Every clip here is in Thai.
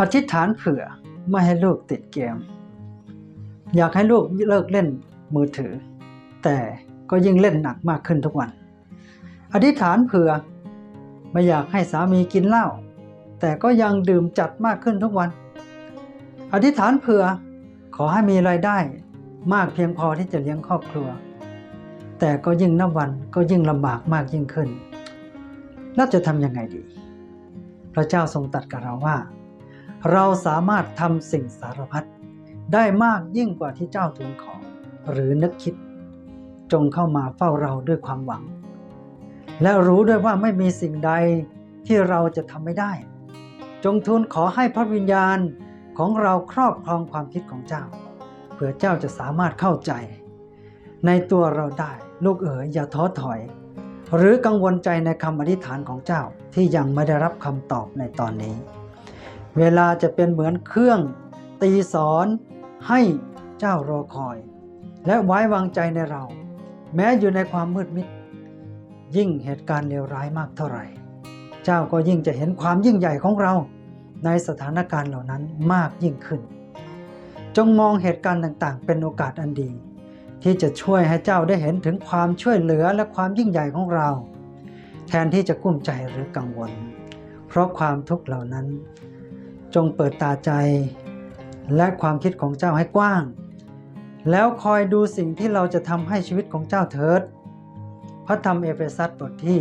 อธิษฐานเผื่อไม่ให้ลูกติดเกม อยากให้ลูกเลิกเล่นมือถือ แต่ก็ยิ่งเล่นหนักมากขึ้นทุกวัน อธิษฐานเผื่อ ไม่อยากให้สามีกินเหล้าแต่ก็ยังดื่มจัดมากขึ้นทุกวัน อธิษฐานเผื่อ ขอให้มีรายได้มากเพียงพอที่จะเลี้ยงครอบครัว แต่ก็ยิ่งนับวันก็ยิ่งลำบากมากยิ่งขึ้น แล้วจะทำยังไงดี พระเจ้าทรงตรัสกับเราว่า เราสามารถทำสิ่งสารพัดได้มากยิ่งกว่าที่เจ้าทูลขอ หรือนึกคิด จงเข้ามาเฝ้าเราด้วยความหวัง และรู้ด้วยว่าไม่มีสิ่งใดที่เราจะทำไม่ได้ จงทูลขอให้พระวิญญาณของเราครอบครองความคิดของเจ้า เพื่อเจ้าจะสามารถเข้าใจ ในตัวเราได้ลูกเอ๋ยอย่าท้อถอย หรือกังวลใจในคำอธิษฐานของเจ้าที่ยังไม่ได้รับคำตอบในตอนนี้ เวลาจะเป็นเหมือนเครื่อง ตีสอนให้เจ้ารอคอย และไว้วางใจในเรา แม้อยู่ในความมืดมิด ยิ่งเหตุการณ์เลวร้ายมากเท่าไหร่ เจ้าก็ยิ่งจะเห็นความยิ่งใหญ่ของเรา ในสถานการณ์เหล่านั้นมากยิ่งขึ้น จงมองเหตุการณ์ต่างๆ เป็นโอกาสอันดี ที่จะช่วยให้เจ้าได้เห็นถึงความช่วยเหลือและความยิ่งใหญ่ของเรา แทนที่จะกุ้มใจหรือกังวล เพราะความทุกข์เหล่านั้น จงเปิดตาใจ และความคิดของเจ้าให้กว้าง แล้วคอยดูสิ่งที่เราจะทำให้ชีวิตของเจ้าเถิด พระธรรมเอเฟซัสบทที่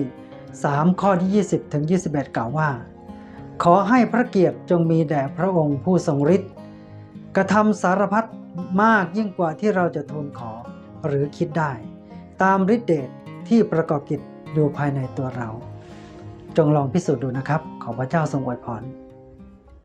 3 ข้อที่ 20ถึง21 กล่าวว่า ขอให้พระเกียรติจงมีแด่พระองค์ผู้ทรงฤทธิ์กระทำสารพัดมากยิ่งกว่าที่เราจะทูลขอหรือคิดได้ ตามฤทธิเดชที่ประกอบกิจอยู่ภายในตัวเรา จงลองพิสูจน์ดูนะครับ ขอพระเจ้าทรงอวยพร